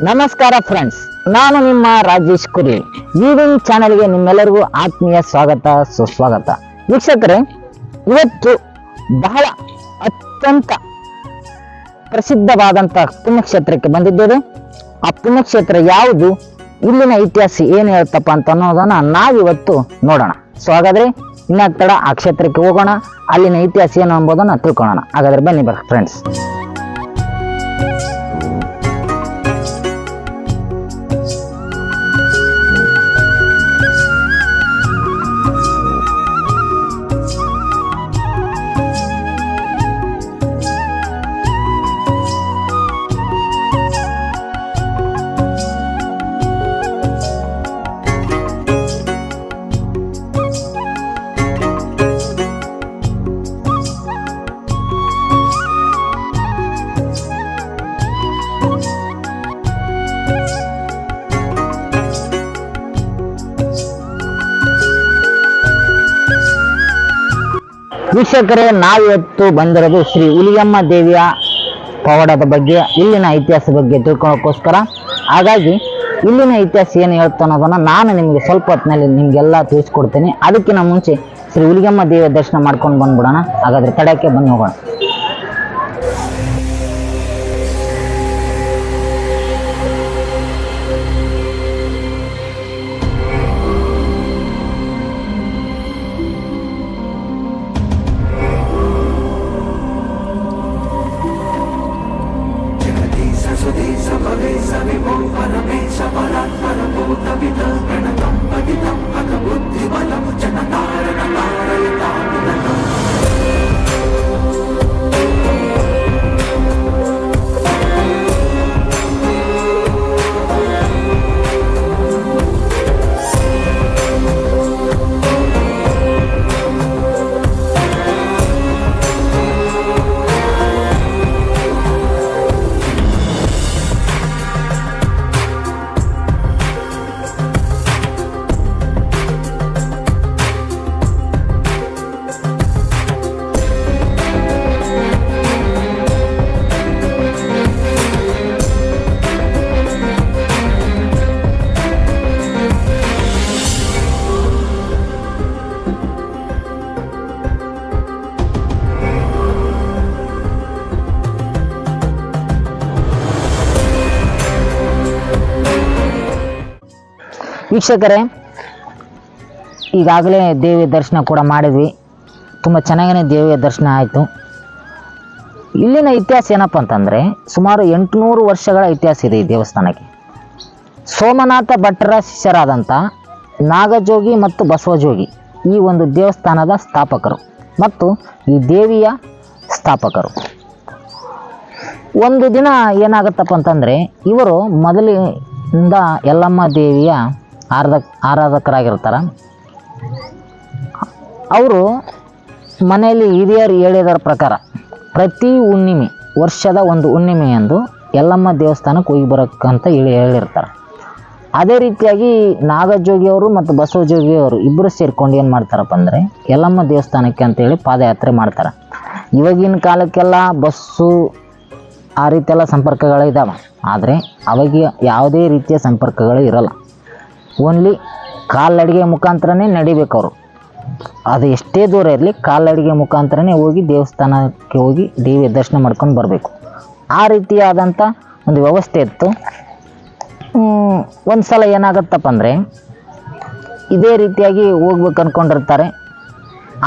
ನಮಸ್ಕಾರ ಫ್ರೆಂಡ್ಸ್ ನಾನು ನಿಮ್ಮ ರಾಜೇಶ್ ಕುರಿ. ಈವಿಂಗ್ ಚಾನೆಲ್ಗೆ ನಿಮ್ಮೆಲ್ಲರಿಗೂ ಆತ್ಮೀಯ ಸ್ವಾಗತ, ಸುಸ್ವಾಗತ. ವೀಕ್ಷಕರೇ, ಇವತ್ತು ಬಹಳ ಅತ್ಯಂತ ಪ್ರಸಿದ್ಧವಾದಂಥ ಪುಣ್ಯಕ್ಷೇತ್ರಕ್ಕೆ ಬಂದಿದ್ದೇವೆ. ಆ ಪುಣ್ಯಕ್ಷೇತ್ರ ಯಾವುದು? ಇಲ್ಲಿನ ಇತಿಹಾಸ ಏನು ಹೇಳ್ತಪ್ಪ ಅಂತ ಅನ್ನೋದನ್ನ ನಾವಿವತ್ತು ನೋಡೋಣ. ಸೊ ಹಾಗಾದ್ರೆ ತಡ ಆ ಕ್ಷೇತ್ರಕ್ಕೆ ಹೋಗೋಣ. ಅಲ್ಲಿನ ಇತಿಹಾಸ ಏನು ಎಂಬುದನ್ನು ತಿಳ್ಕೊಳ್ಳೋಣ. ಹಾಗಾದ್ರೆ ಬನ್ನಿ ಬರ್ ಫ್ರೆಂಡ್ಸ್ ವೀಕ್ಷಕರೇ, ನಾವಿವತ್ತು ಬಂದಿರೋದು ಶ್ರೀ ಹುಲಿಯಮ್ಮ ದೇವಿಯ ಪವಾಡದ ಬಗ್ಗೆ, ಇಲ್ಲಿನ ಇತಿಹಾಸ ಬಗ್ಗೆ ತಿಳ್ಕೊಳ್ಳೋಕ್ಕೋಸ್ಕರ ಹಾಗಾಗಿ, ಇಲ್ಲಿನ ಇತಿಹಾಸ ಏನು ಹೇಳ್ತಾ ಅನ್ನೋದನ್ನು ನಾನು ನಿಮಗೆ ಸ್ವಲ್ಪ ಹೊತ್ತಿನಲ್ಲಿ ನಿಮಗೆಲ್ಲ ತಿಳಿಸ್ಕೊಡ್ತೀನಿ. ಅದಕ್ಕಿಂತ ಮುಂಚೆ, ಶ್ರೀ ಹುಲಿಗಮ್ಮ ದೇವಿಯ ದರ್ಶನ ಮಾಡ್ಕೊಂಡು ಬಂದ್ಬಿಡೋಣ. ಹಾಗಾದ್ರೆ ತಡಕ್ಕೆ ಬನ್ನಿ ಹೋಗೋಣ. ವೀಕ್ಷಕರೇ, ಈಗಾಗಲೇ ದೇವಿಯ ದರ್ಶನ ಕೂಡ ಮಾಡಿದ್ವಿ. ತುಂಬ ಚೆನ್ನಾಗೇ ದೇವಿಯ ದರ್ಶನ ಆಯಿತು. ಇಲ್ಲಿನ ಇತಿಹಾಸ ಏನಪ್ಪ ಅಂತಂದರೆ, ಸುಮಾರು ಎಂಟುನೂರು ವರ್ಷಗಳ ಇತಿಹಾಸ ಇದೆ ಈ ದೇವಸ್ಥಾನಕ್ಕೆ. ಸೋಮನಾಥ ಭಟ್ಟರ ಶಿಷ್ಯರಾದಂಥ ನಾಗಜೋಗಿ ಮತ್ತು ಬಸವಜೋಗಿ ಈ ಒಂದು ದೇವಸ್ಥಾನದ ಸ್ಥಾಪಕರು ಮತ್ತು ಈ ದೇವಿಯ ಸ್ಥಾಪಕರು. ಒಂದು ದಿನ ಏನಾಗುತ್ತಪ್ಪ ಅಂತಂದರೆ, ಇವರು ಮೊದಲಿಂದ ಯಲ್ಲಮ್ಮ ದೇವಿಯ ಆರಾಧ ಆರಾಧಕರಾಗಿರ್ತಾರೆ. ಅವರು ಮನೆಯಲ್ಲಿ ಹಿರಿಯರು ಹೇಳಿದರ ಪ್ರಕಾರ ಪ್ರತಿ ಹುಣ್ಣಿಮೆ, ವರ್ಷದ ಒಂದು ಹುಣ್ಣಿಮೆಯಂದು ಯಲ್ಲಮ್ಮ ದೇವಸ್ಥಾನಕ್ಕೆ ಹೋಗಿ ಬರೋಕ್ಕಂತ ಹೇಳಿ ಹೇಳಿರ್ತಾರೆ. ಅದೇ ರೀತಿಯಾಗಿ ನಾಗಜೋಗಿಯವರು ಮತ್ತು ಬಸವಜೋಗಿಯವರು ಇಬ್ಬರು ಸೇರಿಕೊಂಡು ಏನು ಮಾಡ್ತಾರಪ್ಪ ಅಂದರೆ ಯಲ್ಲಮ್ಮ ದೇವಸ್ಥಾನಕ್ಕೆ ಅಂತೇಳಿ ಪಾದಯಾತ್ರೆ ಮಾಡ್ತಾರೆ. ಇವಾಗಿನ ಕಾಲಕ್ಕೆಲ್ಲ ಬಸ್ಸು ಆ ರೀತಿಯೆಲ್ಲ ಸಂಪರ್ಕಗಳು ಇದ್ದಾವೆ ಆದರೆ ಅವಾಗ ಯಾವುದೇ ರೀತಿಯ ಸಂಪರ್ಕಗಳು ಇರಲ್ಲ. ಓನ್ಲಿ ಕಾಲ್ನಡಿಗೆ ಮುಖಾಂತರನೇ ನಡಿಬೇಕು ಅವರು. ಅದು ಎಷ್ಟೇ ದೂರ ಇರಲಿ ಕಾಲ್ನಡಿಗೆ ಮುಖಾಂತರನೇ ಹೋಗಿ ದೇವಸ್ಥಾನಕ್ಕೆ ಹೋಗಿ ದೇವಿಯ ದರ್ಶನ ಮಾಡ್ಕೊಂಡು ಬರಬೇಕು. ಆ ರೀತಿಯಾದಂಥ ಒಂದು ವ್ಯವಸ್ಥೆ ಇತ್ತು. ಒಂದು ಸಲ ಏನಾಗತ್ತಪ್ಪ ಅಂದರೆ ಇದೇ ರೀತಿಯಾಗಿ ಹೋಗ್ಬೇಕು ಅಂದ್ಕೊಂಡಿರ್ತಾರೆ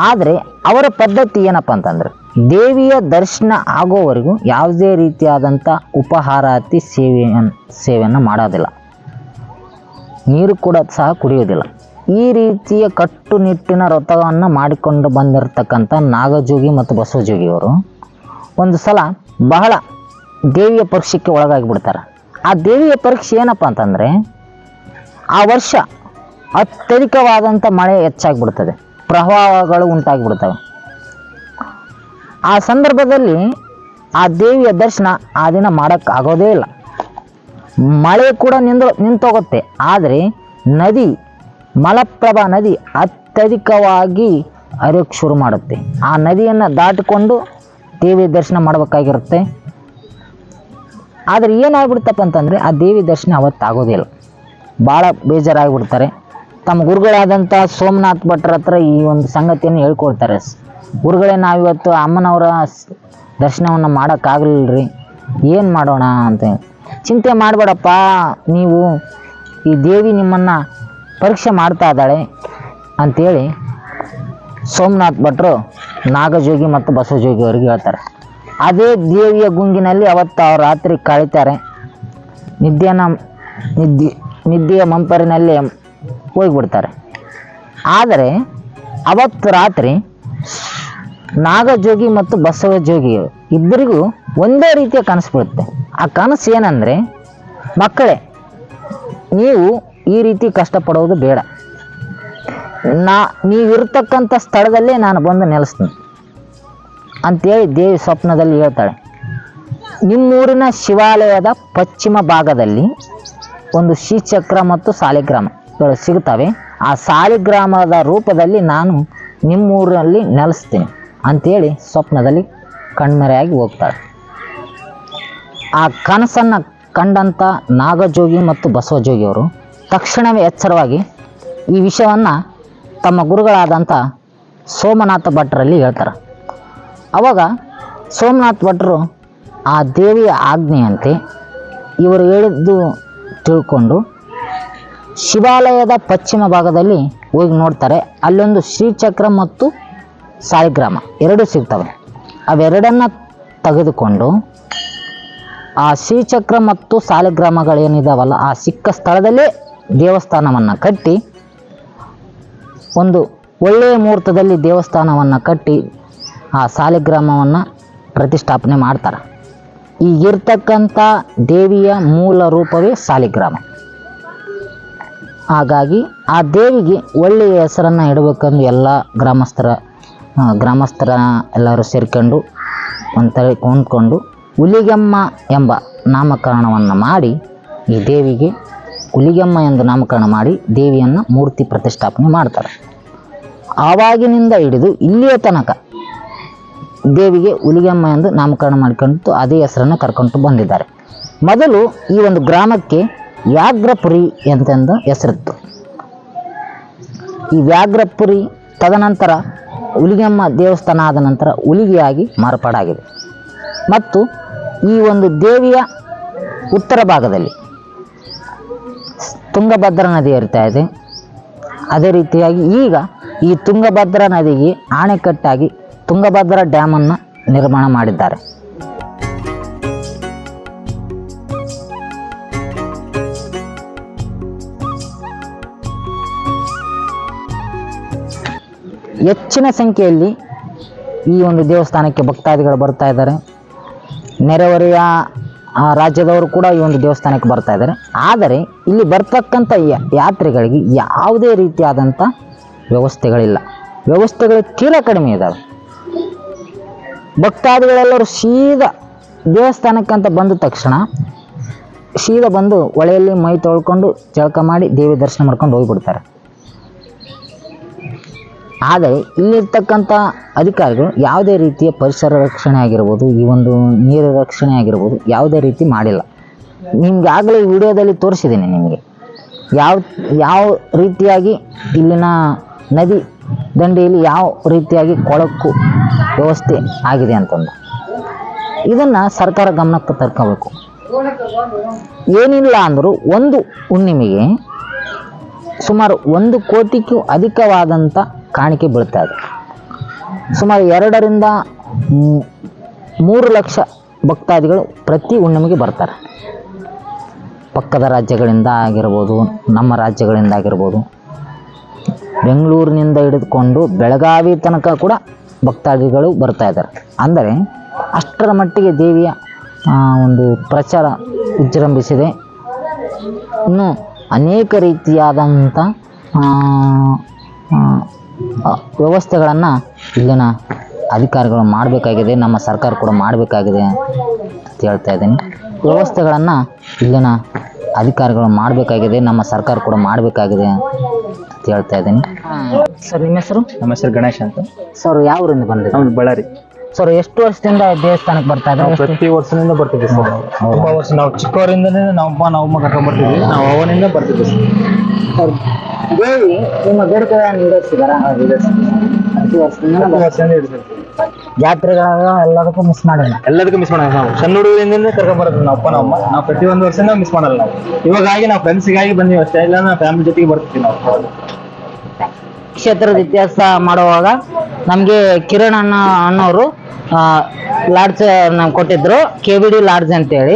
ಆದರೆ ಅವರ ಪದ್ಧತಿ ಏನಪ್ಪ ಅಂತಂದರೆ ದೇವಿಯ ದರ್ಶನ ಆಗೋವರೆಗೂ ಯಾವುದೇ ರೀತಿಯಾದಂಥ ಉಪಹಾರಾತಿ ಸೇವೆಯನ್ನು ಸೇವೆಯನ್ನು ಮಾಡೋದಿಲ್ಲ. ನೀರು ಕೂಡ ಸಹ ಕುಡಿಯೋದಿಲ್ಲ ಈ ರೀತಿಯ ಕಟ್ಟುನಿಟ್ಟಿನ ವ್ರತವನ್ನು ಮಾಡಿಕೊಂಡು ಬಂದಿರತಕ್ಕಂಥ ನಾಗಜೋಗಿ ಮತ್ತು ಬಸವಜೋಗಿಯವರು ಒಂದು ಸಲ ಬಹಳ ದೇವಿಯ ಪರೀಕ್ಷೆಗೆ ಒಳಗಾಗಿಬಿಡ್ತಾರೆ ಆ ದೇವಿಯ ಪರೀಕ್ಷೆ ಏನಪ್ಪ ಅಂತಂದರೆ ಆ ವರ್ಷ ಅತ್ಯಧಿಕವಾದಂಥ ಮಳೆ ಹೆಚ್ಚಾಗಿಬಿಡ್ತದೆ. ಪ್ರವಾಹಗಳು ಉಂಟಾಗಿಬಿಡ್ತವೆ. ಆ ಸಂದರ್ಭದಲ್ಲಿ ಆ ದೇವಿಯ ದರ್ಶನ ಆ ದಿನ ಮಾಡೋಕ್ಕಾಗೋದೇ ಇಲ್ಲ. ಮಳೆ ಕೂಡ ನಿಂದು ನಿಂತೋಗುತ್ತೆ. ಆದರೆ ನದಿ, ಮಲಪ್ರಭಾ ನದಿ ಅತ್ಯಧಿಕವಾಗಿ ಹರಿಯೋಕ್ಕೆ ಶುರು ಮಾಡುತ್ತೆ. ಆ ನದಿಯನ್ನು ದಾಟಿಕೊಂಡು ದೇವಿ ದರ್ಶನ ಮಾಡಬೇಕಾಗಿರುತ್ತೆ. ಆದರೆ ಏನಾಗ್ಬಿಡ್ತಪ್ಪ ಅಂತಂದರೆ ಆ ದೇವಿ ದರ್ಶನ ಅವತ್ತಾಗೋದಿಲ್ಲ ಭಾಳ ಬೇಜಾರಾಗ್ಬಿಡ್ತಾರೆ. ತಮ್ಮ ಗುರುಗಳಾದಂಥ ಸೋಮನಾಥ್ ಭಟ್ರ ಹತ್ರ ಈ ಒಂದು ಸಂಗತಿಯನ್ನು ಹೇಳ್ಕೊಳ್ತಾರೆ ಗುರುಗಳೇ, ನಾವಿವತ್ತು ಅಮ್ಮನವರ ದರ್ಶನವನ್ನು ಮಾಡೋಕ್ಕಾಗಲಿಲ್ಲ ರೀ ಏನು ಮಾಡೋಣ ಅಂತ. ಚಿಂತೆ ಮಾಡಬೇಡಪ್ಪ. ನೀವು ಈ ದೇವಿ ನಿಮ್ಮನ್ನು ಪರೀಕ್ಷೆ ಮಾಡ್ತಾ ಇದ್ದಾಳೆ ಅಂಥೇಳಿ ಸೋಮನಾಥ್ ಭಟ್ರು ನಾಗಜೋಗಿ ಮತ್ತು ಬಸವಜೋಗಿ ಅವ್ರಿಗೆ ಹೇಳ್ತಾರೆ. ಅದೇ ದೇವಿಯ ಗುಂಗಿನಲ್ಲಿ ಅವತ್ತು ಅವ್ರು ರಾತ್ರಿ ಕಳೀತಾರೆ. ನಿದ್ದೆಯನ್ನು ನಿದ್ದೆ, ನಿದ್ದೆಯ ಮಂಪರಿನಲ್ಲಿ ಹೋಗ್ಬಿಡ್ತಾರೆ. ಆದರೆ ಅವತ್ತು ರಾತ್ರಿ ನಾಗಜೋಗಿ ಮತ್ತು ಬಸವಜೋಗಿ ಇಬ್ಬರಿಗೂ ಒಂದೇ ರೀತಿಯ ಕನಸು ಬೀಳುತ್ತೆ. ಆ ಕನಸು ಏನಂದರೆ, ಮಕ್ಕಳೇ, ನೀವು ಈ ರೀತಿ ಕಷ್ಟಪಡೋದು ಬೇಡ. ನಾ, ನೀವಿರ್ತಕ್ಕಂಥ ಸ್ಥಳದಲ್ಲೇ ನಾನು ಬಂದು ನೆಲೆಸ್ತೀನಿ. ಅಂತೇಳಿ ದೇವಿ ಸ್ವಪ್ನದಲ್ಲಿ ಹೇಳ್ತಾಳೆ. ನಿಮ್ಮೂರಿನ ಶಿವಾಲಯದ ಪಶ್ಚಿಮ ಭಾಗದಲ್ಲಿ ಒಂದು ಶ್ರೀಚಕ್ರ ಮತ್ತು ಸಾಲಿಗ್ರಾಮಗಳು ಸಿಗುತ್ತವೆ. ಆ ಸಾಲಿಗ್ರಾಮದ ರೂಪದಲ್ಲಿ ನಾನು ನಿಮ್ಮೂರಲ್ಲಿ ನೆಲೆಸ್ತೀನಿ ಅಂತೇಳಿ ಸ್ವಪ್ನದಲ್ಲಿ ಕಣ್ಮರೆಯಾಗಿ ಹೋಗ್ತಾಳೆ. ಆ ಕನಸನ್ನು ಕಂಡಂಥ ನಾಗಜೋಗಿ ಮತ್ತು ಬಸವಜೋಗಿಯವರು ತಕ್ಷಣವೇ ಎಚ್ಚರವಾಗಿ ಈ ವಿಷಯವನ್ನು ತಮ್ಮ ಗುರುಗಳಾದಂಥ ಸೋಮನಾಥ ಭಟ್ರಲ್ಲಿ ಹೇಳ್ತಾರೆ. ಅವಾಗ ಸೋಮನಾಥ ಭಟ್ರು ಆ ದೇವಿಯ ಆಜ್ಞೆಯಂತೆ ಇವರು ಹೇಳಿದ್ದು ತಿಳ್ಕೊಂಡು ಶಿವಾಲಯದ ಪಶ್ಚಿಮ ಭಾಗದಲ್ಲಿ ಹೋಗಿ ನೋಡ್ತಾರೆ. ಅಲ್ಲೊಂದು ಶ್ರೀಚಕ್ರ ಮತ್ತು ಸಾಲಿಗ್ರಾಮ ಎರಡೂ ಸಿಗ್ತವೆ. ಅವೆರಡನ್ನ ತೆಗೆದುಕೊಂಡು ಆ ಶ್ರೀಚಕ್ರ ಮತ್ತು ಸಾಲಿಗ್ರಾಮಗಳೇನಿದಾವಲ್ಲ, ಆ ಸಿಕ್ಕ ಸ್ಥಳದಲ್ಲೇ ದೇವಸ್ಥಾನವನ್ನು ಕಟ್ಟಿ, ಒಂದು ಒಳ್ಳೆಯ ಮುಹೂರ್ತದಲ್ಲಿ ದೇವಸ್ಥಾನವನ್ನು ಕಟ್ಟಿ ಆ ಸಾಲಿಗ್ರಾಮವನ್ನು ಪ್ರತಿಷ್ಠಾಪನೆ ಮಾಡ್ತಾರೆ. ಈಗಿರ್ತಕ್ಕಂಥ ದೇವಿಯ ಮೂಲ ರೂಪವೇ ಸಾಲಿಗ್ರಾಮ. ಹಾಗಾಗಿ ಆ ದೇವಿಗೆ ಒಳ್ಳೆಯ ಹೆಸರನ್ನು ಇಡಬೇಕೆಂದು ಎಲ್ಲ ಗ್ರಾಮಸ್ಥರ ಗ್ರಾಮಸ್ಥರ ಎಲ್ಲರೂ ಸೇರಿಕೊಂಡು ಒಂಥರ ಕೊಂಡ್ಕೊಂಡು ಹುಲಿಗೆಮ್ಮ ಎಂಬ ನಾಮಕರಣವನ್ನು ಮಾಡಿ ಈ ದೇವಿಗೆ ಹುಲಿಗೆಮ್ಮ ಎಂದು ನಾಮಕರಣ ಮಾಡಿ ದೇವಿಯನ್ನು ಮೂರ್ತಿ ಪ್ರತಿಷ್ಠಾಪನೆ ಮಾಡ್ತಾರೆ. ಆವಾಗಿನಿಂದ ಹಿಡಿದು ಇಲ್ಲಿಯ ತನಕ ದೇವಿಗೆ ಹುಲಿಗೆಮ್ಮ ಎಂದು ನಾಮಕರಣ ಮಾಡಿಕೊಂಡು ಅದೇ ಹೆಸರನ್ನು ಕರ್ಕೊಂಡು ಬಂದಿದ್ದಾರೆ. ಮೊದಲು ಈ ಒಂದು ಗ್ರಾಮಕ್ಕೆ ವ್ಯಾಘ್ರಪುರಿ ಎಂತೆಂದು ಹೆಸರಿತ್ತು. ಈ ವ್ಯಾಘ್ರಪುರಿ ತದನಂತರ ಹುಲಿಗೆಮ್ಮ ದೇವಸ್ಥಾನ ಆದ ನಂತರ ಹುಲಿಗೆಯಾಗಿ ಮಾರ್ಪಾಡಾಗಿದೆ. ಮತ್ತು ಈ ಒಂದು ದೇವಿಯ ಉತ್ತರ ಭಾಗದಲ್ಲಿ ತುಂಗಭದ್ರಾ ನದಿ ಹರಿತಾ ಇದೆ. ಅದೇ ರೀತಿಯಾಗಿ ಈಗ ಈ ತುಂಗಭದ್ರಾ ನದಿಗೆ ಆಣೆಕಟ್ಟಾಗಿ ತುಂಗಭದ್ರಾ ಡ್ಯಾಮನ್ನು ನಿರ್ಮಾಣ ಮಾಡಿದ್ದಾರೆ. ಹೆಚ್ಚಿನ ಸಂಖ್ಯೆಯಲ್ಲಿ ಈ ಒಂದು ದೇವಸ್ಥಾನಕ್ಕೆ ಭಕ್ತಾದಿಗಳು ಬರ್ತಾ ಇದ್ದಾರೆ. ನೆರೆಹೊರೆಯ ರಾಜ್ಯದವರು ಕೂಡ ಈ ಒಂದು ದೇವಸ್ಥಾನಕ್ಕೆ ಬರ್ತಾ ಇದ್ದಾರೆ. ಆದರೆ ಇಲ್ಲಿ ಬರ್ತಕ್ಕಂಥ ಯಾತ್ರಿಗಳಿಗೆ ಯಾವುದೇ ರೀತಿಯಾದಂಥ ವ್ಯವಸ್ಥೆಗಳಿಲ್ಲ. ವ್ಯವಸ್ಥೆಗಳು ತೀರಾ ಕಡಿಮೆ ಇದ್ದಾವೆ ಭಕ್ತಾದಿಗಳೆಲ್ಲರೂ ಸೀದಾ ದೇವಸ್ಥಾನಕ್ಕಂತ ಬಂದ ತಕ್ಷಣ ಸೀದಾ ಬಂದು ಹೊಳೆಯಲ್ಲಿ ಮೈ ತೊಳ್ಕೊಂಡು ಜಳಕ ಮಾಡಿ ದೇವಿ ದರ್ಶನ ಮಾಡ್ಕೊಂಡು ಹೋಗಿಬಿಡ್ತಾರೆ. ಆದರೆ ಇಲ್ಲಿರ್ತಕ್ಕಂಥ ಅಧಿಕಾರಿಗಳು ಯಾವುದೇ ರೀತಿಯ ಪರಿಸರ ರಕ್ಷಣೆ ಆಗಿರ್ಬೋದು, ಈ ಒಂದು ನೀರು ರಕ್ಷಣೆ ಆಗಿರ್ಬೋದು ಯಾವುದೇ ರೀತಿ ಮಾಡಿಲ್ಲ. ನಿಮ್ಗೆ ಆಗಲೇ ವಿಡಿಯೋದಲ್ಲಿ ತೋರಿಸಿದ್ದೀನಿ ನಿಮಗೆ. ಯಾವ ಯಾವ ರೀತಿಯಾಗಿ ಇಲ್ಲಿನ ನದಿ ದಂಡೆಯಲ್ಲಿ ಯಾವ ರೀತಿಯಾಗಿ ಕೊಳಕು ವ್ಯವಸ್ಥೆ ಆಗಿದೆ ಅಂತಂದು. ಇದನ್ನು ಸರ್ಕಾರ ಗಮನಕ್ಕೆ ತರ್ಕೋಬೇಕು. ಏನಿಲ್ಲ ಅಂದರೂ ಒಂದು ಹುಣ್ಣಿಮೆಗೆ ಸುಮಾರು ಒಂದು ಕೋಟಿಗೂ ಅಧಿಕವಾದಂಥ ಕಾಣಿಕೆ ಬೀಳ್ತಾ ಇದೆ. ಸುಮಾರು ಎರಡರಿಂದ ಮೂರು ಲಕ್ಷ ಭಕ್ತಾದಿಗಳು ಪ್ರತಿ ಹುಣ್ಣಿಮೆಗೆ ಬರ್ತಾರೆ. ಪಕ್ಕದ ರಾಜ್ಯಗಳಿಂದ ಆಗಿರ್ಬೋದು, ನಮ್ಮ ರಾಜ್ಯಗಳಿಂದ ಆಗಿರ್ಬೋದು, ಬೆಂಗಳೂರಿನಿಂದ ಹಿಡಿದುಕೊಂಡು ಬೆಳಗಾವಿ ತನಕ ಕೂಡ ಭಕ್ತಾದಿಗಳು ಬರ್ತಾ ಇದ್ದಾರೆ. ಅಂದರೆ ಅಷ್ಟರ ಮಟ್ಟಿಗೆ ದೇವಿಯ ಒಂದು ಪ್ರಚಾರ ವಿಜೃಂಭಿಸಿದೆ. ಇನ್ನು ಅನೇಕ ರೀತಿಯಾದಂಥ ವ್ಯವಸ್ಥೆಗಳನ್ನು ಇಲ್ಲಿನ ಅಧಿಕಾರಿಗಳು ಮಾಡಬೇಕಾಗಿದೆ ನಮ್ಮ ಸರ್ಕಾರ ಕೂಡ ಮಾಡಬೇಕಾಗಿದೆ ಅಂತ ಹೇಳ್ತಾ ಇದ್ದೀನಿ. ವ್ಯವಸ್ಥೆಗಳನ್ನು ಇಲ್ಲಿನ ಅಧಿಕಾರಿಗಳು ಮಾಡಬೇಕಾಗಿದೆ ನಮ್ಮ ಸರ್ಕಾರ ಕೂಡ ಮಾಡಬೇಕಾಗಿದೆ ಅಂತ ಹೇಳ್ತಾ ಇದ್ದೀನಿ. ಸರ್ ನಿಮ್ಮ ಹೆಸರು? ನಮ್ಮ ಹೆಸರು ಗಣೇಶ್ ಅಂತ. ಸರ್ ಯಾವ ಊರಿಂದ ಬಂದಿದ್ದೀವಿ ಬಳ್ಳಾರಿ. ಸರ್ ಎಷ್ಟು ವರ್ಷದಿಂದ ದೇವಸ್ಥಾನಕ್ಕೆ ಬರ್ತಾ ನಾವು ಇದ್ದಾರೆ ಪ್ರತಿ ವರ್ಷದಿಂದ ಬರ್ತಿದ್ವಿ ಸರ್. ತುಂಬಾ ವರ್ಷ ನಾವು ಚಿಕ್ಕವರಿಂದನೇ ನಾವು ಅಮ್ಮ ನಾವು ಅಮ್ಮ ಕರ್ಕೊಂಡ್ ಬರ್ತಿದ್ವಿ. ನಾವು ಅವನಿಂದ ಬರ್ತಿದ್ವಿ ಸರ್. ದೇವಿ ನಿಮ್ಮ ಬೇಡಿಕೆ ಈಡೇರಿಸಿದಾರ ಪ್ರತಿ ವರ್ಷದಿಂದ ಪ್ರತಿ ವರ್ಷದಿಂದ ಹಿಡಿದು ಜಾತ್ರೆಗಳ ಎಲ್ಲದಕ್ಕೂ ಮಿಸ್ ಮಾಡಲ್ಲ? ಎಲ್ಲದಕ್ಕೂ ಮಿಸ್ ಮಾಡಲ್ಲ. ನಾವು ಸಣ್ಣ ಹುಡುಗರಿಂದ ಕರ್ಕೊಂಡ್ ಬರೋದು ನಾವು ಅಪ್ಪ ನಮ್ಮ ನಾವು ಪ್ರತಿ ಒಂದು ವರ್ಷದಿಂದ ಮಿಸ್ ಮಾಡಲ್ಲ ನಾವು. ಇವಾಗಾಗಿ ನಾವು ಫ್ರೆಂಡ್ಸ್ಗಾಗಿ ಬಂದೀವಿ ಅಷ್ಟೇ. ಇಲ್ಲ ನಾವು ಫ್ಯಾಮಿಲಿ ಜೊತೆಗೆ ಬರ್ತೀವಿ ನಾವು. ಕ್ಷೇತ್ರದ ಇತಿಹಾಸ ಮಾಡುವಾಗ ನಮಗೆ ಕಿರಣ್ ಅಣ್ಣ ಅನ್ನೋರು ಲಾಡ್ಜ್ ನಮ್ಗೆ ಕೊಟ್ಟಿದ್ರು ಕೆ ಬಿ ಡಿ ಲಾಡ್ಜ್ ಅಂತೇಳಿ.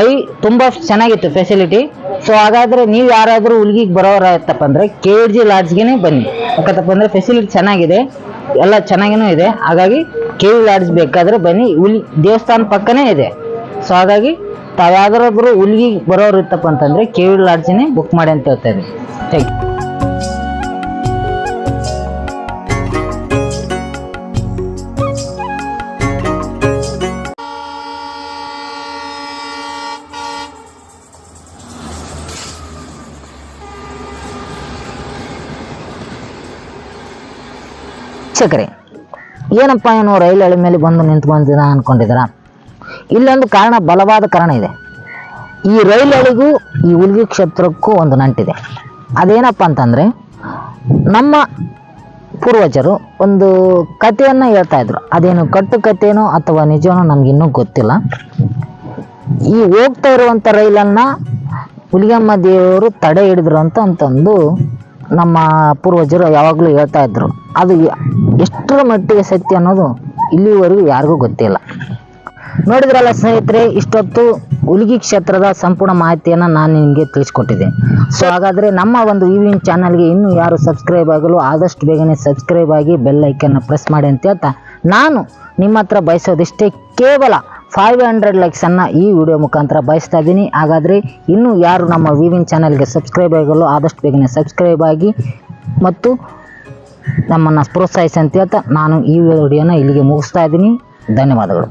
ಐ, ತುಂಬ ಚೆನ್ನಾಗಿತ್ತು ಫೆಸಿಲಿಟಿ ಸೊ ಹಾಗಾದ್ರೆ ನೀವು ಯಾರಾದರೂ ಹುಲ್ಗಿಗೆ ಬರೋರಾಯ್ತಪ್ಪ ಅಂದರೆ ಕೆ ಜಿ ಲಾಡ್ಜ್ಗೆ ಬನ್ನಿ. ಯಾಕಂತಪ್ಪ ಅಂದರೆ ಫೆಸಿಲಿಟಿ ಚೆನ್ನಾಗಿದೆ, ಎಲ್ಲ ಚೆನ್ನಾಗಿನೂ ಇದೆ. ಹಾಗಾಗಿ ಕೆ ವಿ ಲಾಡ್ಜ್ ಬೇಕಾದರೆ ಬನ್ನಿ. ಹುಲಿ, ದೇವಸ್ಥಾನ ಪಕ್ಕನೇ ಇದೆ. ಸೊ ಹಾಗಾಗಿ ತಾವು ಯಾವ್ದಾರಾದ್ರೂ ಹುಲ್ಗಿಗೆ ಬರೋರು ಇತ್ತಪ್ಪ ಅಂತಂದರೆ ಕೆ ವಿ ಲಾಡ್ಜ್ನೇ ಬುಕ್ ಮಾಡಿ ಅಂತ ಹೇಳ್ತಾ ಇದ್ದೀನಿ. ಥ್ಯಾಂಕ್ ಯು ವೀಕ್ಷಕರೇ ಏನಪ್ಪ ಏನು ರೈಲು ಹಳಿ ಮೇಲೆ ಬಂದು ನಿಂತ್ಕೊಂಡಿದ್ದೀರಾ ಅನ್ಕೊಂಡಿದ್ದೀರಾ? ಇಲ್ಲೊಂದು ಕಾರಣ, ಬಲವಾದ ಕಾರಣ ಇದೆ. ಈ ರೈಲು ಹಳಿಗೂ, ಈ ಹುಲ್ಗಿ ಕ್ಷೇತ್ರಕ್ಕೂ ಒಂದು ನಂಟಿದೆ. ಅದೇನಪ್ಪ ಅಂತಂದರೆ, ನಮ್ಮ ಪೂರ್ವಜರು ಒಂದು ಕಥೆಯನ್ನು ಹೇಳ್ತಾ ಇದ್ರು. ಅದೇನು ಕಟ್ಟು ಕಥೆನೋ ಅಥವಾ ನಿಜವೋ ನಮಗಿನ್ನೂ ಗೊತ್ತಿಲ್ಲ. ಈ ಹೋಗ್ತಾ ಇರುವಂಥ ರೈಲನ್ನು ಹುಲಿಗಮ್ಮ ದೇವರು ತಡೆ ಹಿಡಿದ್ರು ಅಂತ ಅಂತಂದು ನಮ್ಮ ಪೂರ್ವಜರು ಯಾವಾಗಲೂ ಹೇಳ್ತಾ ಇದ್ದರು ಅದು ಎಷ್ಟರ ಮಟ್ಟಿಗೆ ಸತ್ಯ ಅನ್ನೋದು ಇಲ್ಲಿವರೆಗೂ ಯಾರಿಗೂ ಗೊತ್ತಿಲ್ಲ. ನೋಡಿದ್ರಲ್ಲ ಸ್ನೇಹಿತರೆ, ಇಷ್ಟೊತ್ತು ಹುಲಿಗಿ ಕ್ಷೇತ್ರದ ಸಂಪೂರ್ಣ ಮಾಹಿತಿಯನ್ನು ನಾನು ನಿಮಗೆ ತಿಳಿಸ್ಕೊಟ್ಟಿದ್ದೆ. ಸೊ ಹಾಗಾದರೆ ನಮ್ಮ ಒಂದು ವಿವಿನ್ ಚಾನಲ್ಗೆ ಇನ್ನೂ ಯಾರು ಸಬ್ಸ್ಕ್ರೈಬ್ ಆಗಲು ಆದಷ್ಟು ಬೇಗನೆ ಸಬ್ಸ್ಕ್ರೈಬ್ ಆಗಿ ಬೆಲ್ ಐಕನ್ನ ಪ್ರೆಸ್ ಮಾಡಿ ಅಂತ ಹೇಳ್ತಾ ನಾನು ನಿಮ್ಮ ಹತ್ರ ಬಯಸೋದಿಷ್ಟೇ ಕೇವಲ ಫೈವ್ ಹಂಡ್ರೆಡ್ ಲೈಕ್ಸನ್ನು ಈ ವಿಡಿಯೋ ಮುಖಾಂತರ ಬಯಸ್ತಾ ಇದ್ದೀನಿ ಹಾಗಾದರೆ ಇನ್ನೂ ಯಾರು ನಮ್ಮ ವಿವಿನ್ ಚಾನಲ್ಗೆ ಸಬ್ಸ್ಕ್ರೈಬ್ ಆಗಲು ಆದಷ್ಟು ಬೇಗನೆ ಸಬ್ಸ್ಕ್ರೈಬ್ ಆಗಿ ಮತ್ತು ನಮ್ಮನ್ನು ಪ್ರೋತ್ಸಾಹಿಸಿ ಅಂತ ಹೇಳ್ತಾ ನಾನು ಈ ವಿಡಿಯೋನ ಇಲ್ಲಿಗೆ ಮುಗಿಸ್ತಾ ಇದ್ದೀನಿ ಧನ್ಯವಾದಗಳು.